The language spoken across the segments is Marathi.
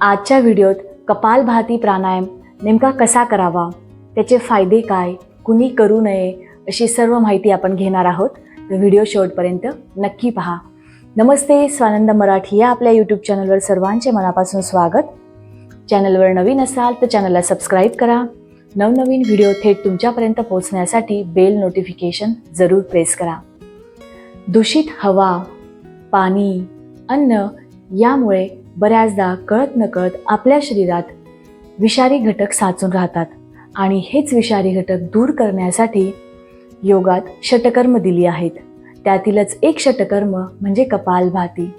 आजच्या व्हिडिओत कपालभाती प्राणायाम नेमका कसा करावा? त्याचे फायदे काय? कुणी करू नये? अशी सर्व माहिती आपण घेणार आहोत. तर व्हिडिओ शेवटपर्यंत नक्की पहा. नमस्ते स्वानंद मराठी या आपल्या यूट्यूब चॅनलवर सर्वांचे मनापासून स्वागत. चॅनलवर नवीन असाल तर चॅनलला सबस्क्राईब करा. नवनवीन व्हिडिओ थेट तुमच्यापर्यंत पोहोचण्यासाठी बेल नोटिफिकेशन जरूर प्रेस करा. दूषित हवा पाणी अन्न यामुळे बऱ्याचदा कळत नकळत आपल्या शरीरात विषारी घटक साचून राहतात. आणि हेच विषारी घटक दूर करण्यासाठी योगात षटकर्म दिली आहेत. त्यातीलच एक षटकर्म म्हणजे कपालभाती.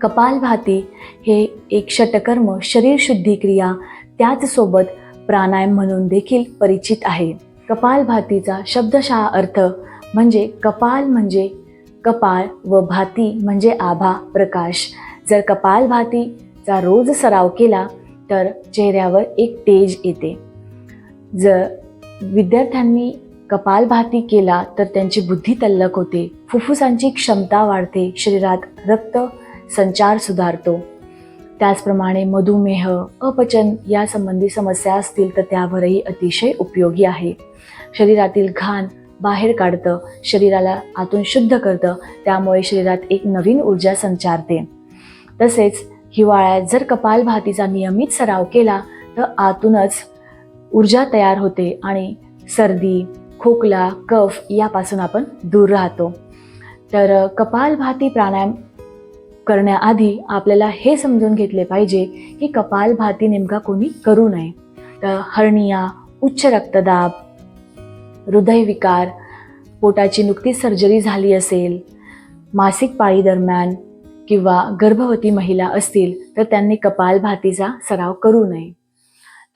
कपालभाती हे एक षटकर्म शरीर शुद्धी क्रिया त्याचसोबत प्राणायाम म्हणून देखील परिचित आहे. कपालभातीचा शब्दशः अर्थ म्हणजे कपाल म्हणजे कपाळ व भाती म्हणजे आभा प्रकाश जर कपालभातीचा रोज सराव केला तर चेहऱ्यावर एक तेज येते. जर विद्यार्थ्यांनी कपालभाती केला तर त्यांची बुद्धी तल्लक होते फुफ्फुसांची क्षमता वाढते शरीरात रक्त संचार सुधारतो. त्याचप्रमाणे मधुमेह अपचन यासंबंधी समस्या असतील तर त्यावरही अतिशय उपयोगी आहे. शरीरातील घाण बाहेर काढतं शरीराला आतून शुद्ध करतं त्यामुळे शरीरात एक नवीन ऊर्जा संचारते. तसेच हिवाळ्यात जर कपालभातीचा नियमित सराव केला तर आतूनच ऊर्जा तयार होते आणि सर्दी खोकला कफ यापासून आपण दूर राहतो. तर कपालभाती प्राणायाम करण्याआधी आपल्याला हे समजून घेतले पाहिजे की कपालभाती नेमका कोणी करू नये. तर हर्निया उच्च रक्तदाब हृदयविकार पोटाची नुकतीच सर्जरी झाली असेल मासिक पाळी दरम्यान किंवा गर्भवती महिला असतील तर त्यांनी कपालभातीचा सराव करू नये.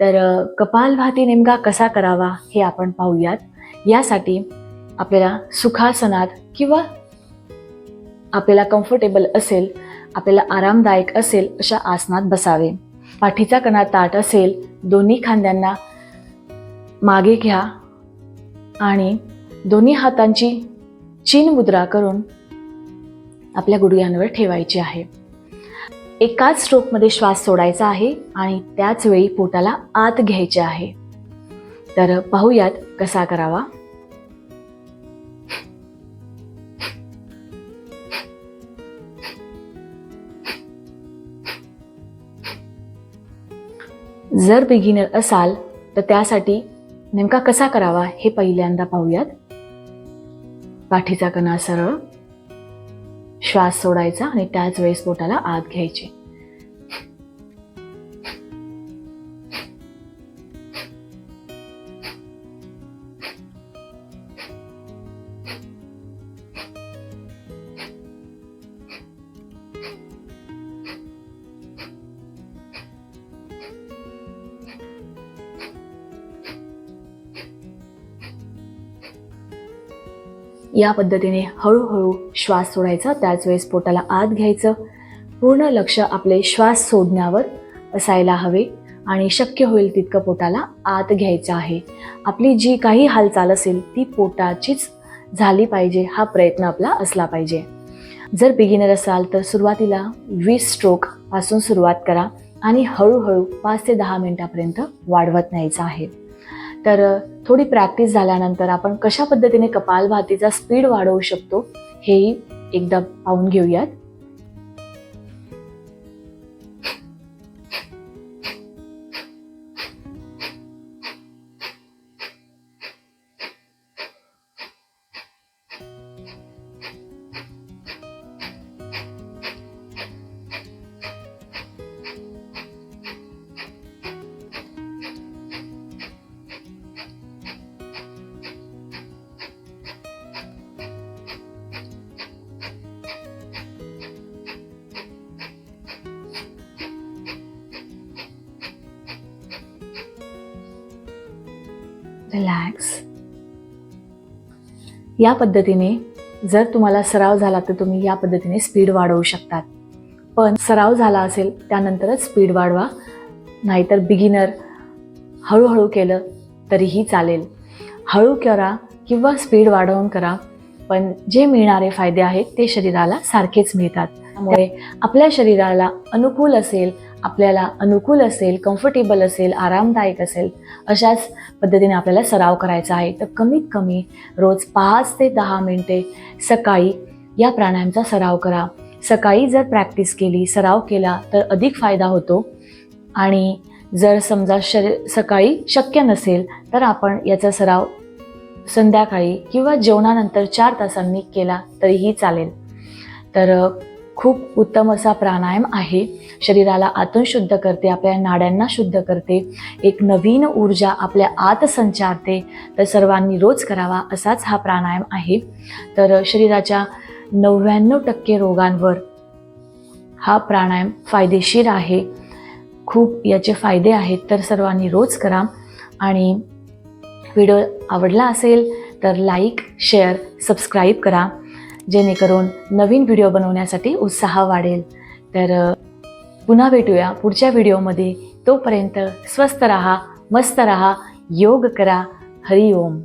तर कपालभाती नेमका कसा करावा हे आपण पाहूयात. यासाठी आपल्याला सुखासनात किंवा आपल्याला कम्फर्टेबल असेल आपल्याला आरामदायक असेल अशा आसनात बसावे. पाठीचा कणा ताट असेल दोन्ही खांद्यांना मागे घ्या आणि दोन्ही हातांची चीन मुद्रा करून आपल्या गुडघ्यांवर ठेवायची आहे. एकाच स्ट्रोकमध्ये श्वास सोडायचा आहे आणि त्याच वेळी पोटाला आत घ्यायचे आहे. तर पाहूयात कसा करावा. जर बिगिनर असाल तर त्यासाठी नेमका कसा करावा हे पहिल्यांदा पाहूयात. पाठीचा कणा सरळ. श्वास सोडायचा आणि त्याच वेळेस पोटाला आत घ्यायचे. या पद्धतीने हळूहळू श्वास सोडायचा. त्याच वेळेस पोटाला आत घ्यायचं. पूर्ण लक्ष आपले श्वास सोडण्यावर असायला हवे आणि शक्य होईल तितकं पोटाला आत घ्यायचं आहे. आपली जी काही हालचाल असेल ती पोटाचीच झाली पाहिजे हा प्रयत्न आपला असला पाहिजे. जर बिगिनर असाल तर सुरुवातीला वीस स्ट्रोकपासून सुरुवात करा आणि हळूहळू पाच ते दहा मिनिटापर्यंत वाढवत न्यायचं आहे. तर थोडी प्रॅक्टिस झाल्यानंतर आपण कशा पद्धतीने कपालभातीचा स्पीड वाढवू शकतो हेही एकदा पाहून घेऊयात. रिलॅक्स या पद्धतीने जर तुम्हाला सराव झाला तर तुम्ही या पद्धतीने स्पीड वाढवू शकतात. पण सराव झाला असेल त्यानंतरच स्पीड वाढवा. नाहीतर बिगिनर हळूहळू केलं तरीही चालेल. हळू करा किंवा स्पीड वाढवून करा. पण जे मिळणारे फायदे आहेत ते शरीराला सारखेच मिळतात. त्यामुळे आपल्या शरीराला अनुकूल असेल आपल्याला अनुकूल असेल कम्फर्टेबल असेल आरामदायक असेल अशाच पद्धतीने आपल्याला सराव करायचा आहे. तर कमीत कमी रोज पाच ते दहा मिनटे सकाळी या प्राणायामचा सराव करा. सकाळी जर प्रॅक्टिस केली सराव केला तर अधिक फायदा होतो. आणि जर समजा शरीर सकाळी शक्य नसेल तर आपण याचा सराव संध्याकाळी किंवा जेवणानंतर चार तासांनी केला तरीही चालेल. तर खूप उत्तम असा प्राणायाम आहे. शरीराला आतून शुद्ध करते आपल्या नाड्यांना शुद्ध करते. एक नवीन ऊर्जा आपल्या आत संचारते. तर सर्वांनी रोज करावा असाच हा प्राणायाम आहे. तर शरीराच्या नव्याण्णव टक्के रोगांवर हा प्राणायाम फायदेशीर आहे. खूप याचे फायदे आहेत तर सर्वांनी रोज करा. आणि व्हिडिओ आवडला असेल तर लाईक शेअर सबस्क्राईब करा. जेणेकरून नवीन व्हिडिओ बनवण्यासाठी उत्साह वाढेल. तर पुन्हा भेटूया पुढच्या व्हिडिओमध्ये. तोपर्यंत स्वस्त रहा मस्त रहा योग करा. हरिओम.